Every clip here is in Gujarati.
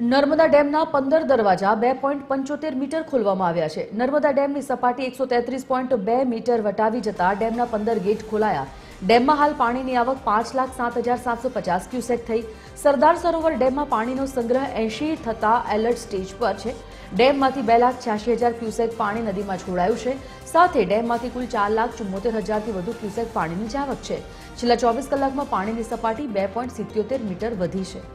નર્મદા ડેમના પંદર દરવાજા બે પોઈન્ટ પંચોતેર મીટર ખોલવામાં આવ્યા છે. નર્મદા ડેમની સપાટી એકસો તેત્રીસ પોઈન્ટ બે મીટર વટાવી જતા ડેમના પંદર ગેટ ખોલાયા. ડેમમાં હાલ પાણીની આવક પાંચ લાખ સાત હજાર સાતસો પચાસ ક્યુસેક થઈ. સરદાર સરોવર ડેમમાં પાણીનો સંગ્રહ એંશી થતા એલર્ટ સ્ટેજ પર છે. ડેમમાંથી બે લાખ છ્યાસી હજાર ક્યુસેક પાણી નદીમાં છોડાયું છે. સાથે ડેમમાંથી કુલ ચાર લાખ ચુમ્મોતેર હજારથી વધુ ક્યુસેક પાણીની આવક છે. છેલ્લા ચોવીસ કલાકમાં પાણીની સપાટી બે પોઈન્ટ સિત્યોતેર મીટર વધી છે.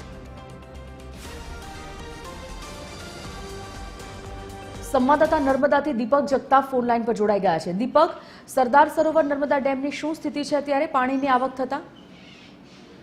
સંવાદદાતા નર્મદાથી દીપક જગતાપ ફોન લાઈન પર જોડાઈ ગયા છે. દીપક, સરદાર સરોવર નર્મદા ડેમની શું સ્થિતિ છે અત્યારે? પાણીની આવક થતા?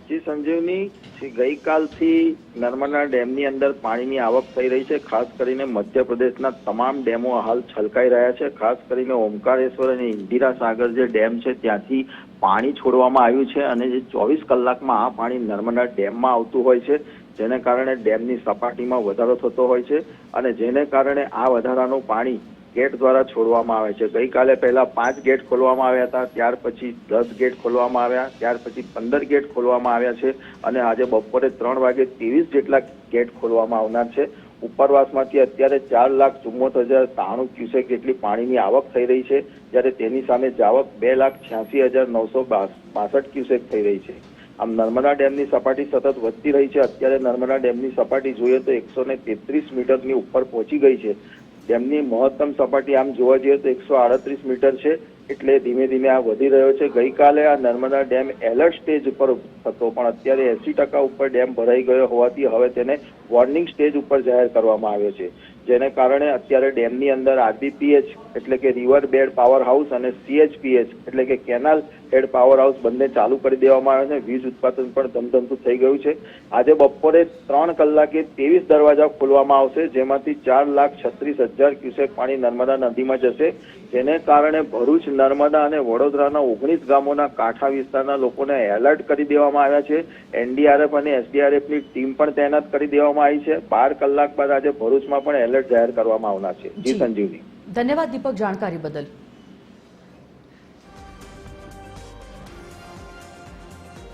જી, સંજીવની ગઈકાલથી નર્મદા ડેમની અંદર પાણીની આવક થઈ રહી છે, ખાસ કરીને મધ્યપ્રદેશના તમામ ડેમો હાલ છલકાઈ રહ્યા છે. ખાસ કરીને ઓમકારેશ્વર અને ઇન્દિરા સાગર જે ડેમ છે, ત્યાંથી પાણી છોડવામાં આવ્યું છે અને જે ચોવીસ કલાકમાં આ પાણી નર્મદા ડેમમાં આવતું હોય છે. જેને કારણે ડેમની સપાટીમાં વધારો થતો હોય છે અને જેને કારણે આ વધારાનું પાણી ગેટ દ્વારા છોડવામાં આવે છે. ગઈકાલે પહેલા પાંચ ગેટ ખોલવામાં આવ્યા હતા, ત્યાર પછી દસ ગેટ ખોલવામાં આવ્યા, ત્યાર પછી પંદર ગેટ ખોલવામાં આવ્યા છે અને આજે બપોરે ત્રણ વાગે ત્રેવીસ જેટલા ગેટ ખોલવામાં આવનાર છે. ઉપરવાસમાંથી અત્યારે ચાર લાખ ચુમ્મોતેર હજાર ત્રાણું ક્યુસેક જેટલી પાણીની આવક થઈ રહી છે, જ્યારે તેની સામે જાવક બે લાખ છ્યાસી હજાર નવસો બાસઠ ક્યુસેક થઈ રહી છે. આમ નર્મદા ડેમની સપાટી સતત વધતી રહી છે. અત્યારે નર્મદા ડેમની સપાટી જોઈએ તો એકસો ને તેત્રીસ મીટરની ઉપર પહોંચી ગઈ છે. ડેમની મહત્તમ સપાટી આમ જોવા જઈએ તો એકસો આડત્રીસ મીટર છે. એટલે ધીમે ધીમે આ વધી રહ્યો છે. ગઈકાલે આ નર્મદા ડેમ એલર્ટ સ્ટેજ ઉપર હતો, પણ અત્યારે એસી ટકા ઉપર ડેમ ભરાઈ ગયો હોવાથી હવે તેને વોર્નિંગ સ્ટેજ ઉપર જાહેર કરવામાં આવ્યો છે. જેને કારણે અત્યારે ડેમની અંદર આરબીપીએચ એટલે કે રિવર બેડ પાવર હાઉસ અને સીએચપીએચ એટલે કે કેનાલ હેડ પાવર હાઉસ બંને ચાલુ કરી દેવામાં આવે છે. વીજ ઉત્પાદન પણ ધમધમતું થઈ ગયું છે. આજે બપોરે ત્રણ કલાકે ત્રેવીસ દરવાજા ખોલવામાં આવશે, જેમાંથી ચાર લાખ છત્રીસ હજાર ક્યુસેક પાણી નર્મદા નદીમાં જશે. જેને કારણે ભરૂચ નર્મદા અને વડોદરાના ઓગણીસ ગામોના કાંઠા વિસ્તારના લોકોને એલર્ટ કરી દેવામાં આવ્યા છે. એનડીઆરએફ અને એસડીઆરએફની ટીમ પણ તૈનાત કરી દેવામાં આવી છે. બાર કલાક બાદ આજે ભરૂચમાં પણ એલર્ટ જાહેર કરવામાં આવનાર છે. જી. સંજીવની. ધન્યવાદ દીપક જાણકારી બદલ.